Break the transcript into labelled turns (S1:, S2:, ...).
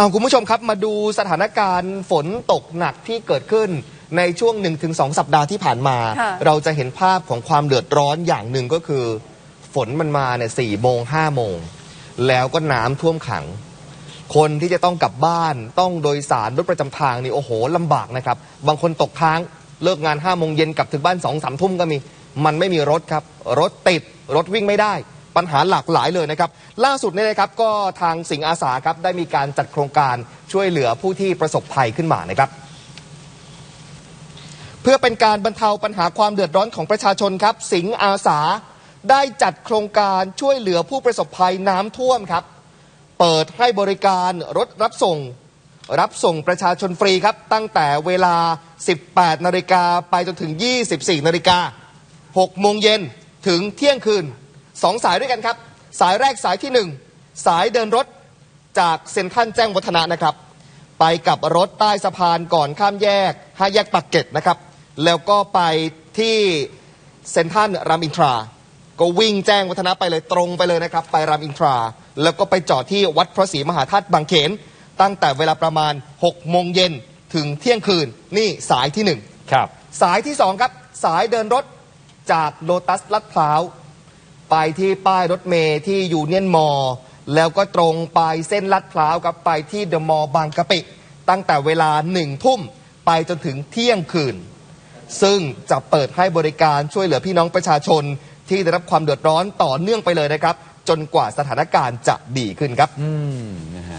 S1: เอาคุณผู้ชมครับมาดูสถานการณ์ฝนตกหนักที่เกิดขึ้นในช่วง 1-2 สัปดาห์ที่ผ่านมา
S2: ค่ะ
S1: เราจะเห็นภาพของความเดือดร้อนอย่างหนึ่งก็คือ ฝนมันมาเนี่ยสี่โมงห้าโมง แล้วก็น้ำท่วมขัง คนที่จะต้องกลับบ้านต้องโดยสารรถประจำทางนี่โอ้โหลำบากนะครับ บางคนตกค้างเลิกงาน5้าโมงเย็นกลับถึงบ้าน2องสามทุ่มก็มี มันไม่มีรถครับ รถติดรถวิ่งไม่ได้ ปัญหาหลากหลายเลยนะครับ ล่าสุดเนี่ยนะครับก็ทางสิงห์อาสาครับได้มีการจัดโครงการช่วยเหลือผู้ที่ประสบภัยขึ้นมานะครับ เพื่อเป็นการบรรเทาปัญหาความเดือดร้อนของประชาชนครับ สิงห์อาสาได้จัดโครงการช่วยเหลือผู้ประสบภัยน้ำท่วมครับ เปิดให้บริการรถรับส่ง รับส่งประชาชนฟรีครับ ตั้งแต่เวลา 18 นาฬิกาไปจนถึง 24 นาฬิกา 6 โมงเย็นถึงเที่ยงคืน 2สายด้วยกันครับ สายแรกสายที่ 1 สายเดินรถจากเซ็นทรัลแจ้งวัฒนะนะครับ ไปกับรถใต้สะพานก่อนข้ามแยกห้าแยกปากเกร็ดนะครับ แล้วก็ไปที่เซ็นทรัลรามอินทรา ก็วิ่งแจ้งวัฒนะไปเลยตรงไปเลยนะครับ ไปรามอินทรา แล้วก็ไปจอดที่วัดพระศรีมหาธาตุบางเขน ตั้งแต่เวลาประมาณ6โมงเย็นถึงเที่ยงคืนนี่สายที่1
S3: ครับ
S1: สายที่2ครับสายเดินรถจากโลตัสลัดพร้าว ไปที่ป้ายรถเมย์ที่ยูเนียนมอลแล้วก็ตรงไปเส้นลัดพร้าวกับไปที่เดอะมอลล์บางกะปิ ตั้งแต่เวลาหนึ่งทุ่มไปจนถึงเที่ยงคืน ซึ่งจะเปิดให้บริการช่วยเหลือพี่น้องประชาชน ที่ได้รับความเดือดร้อนต่อเนื่องไปเลยนะครับ จนกว่าสถานการณ์จะดีขึ้นครับ
S3: อืมนะฮะ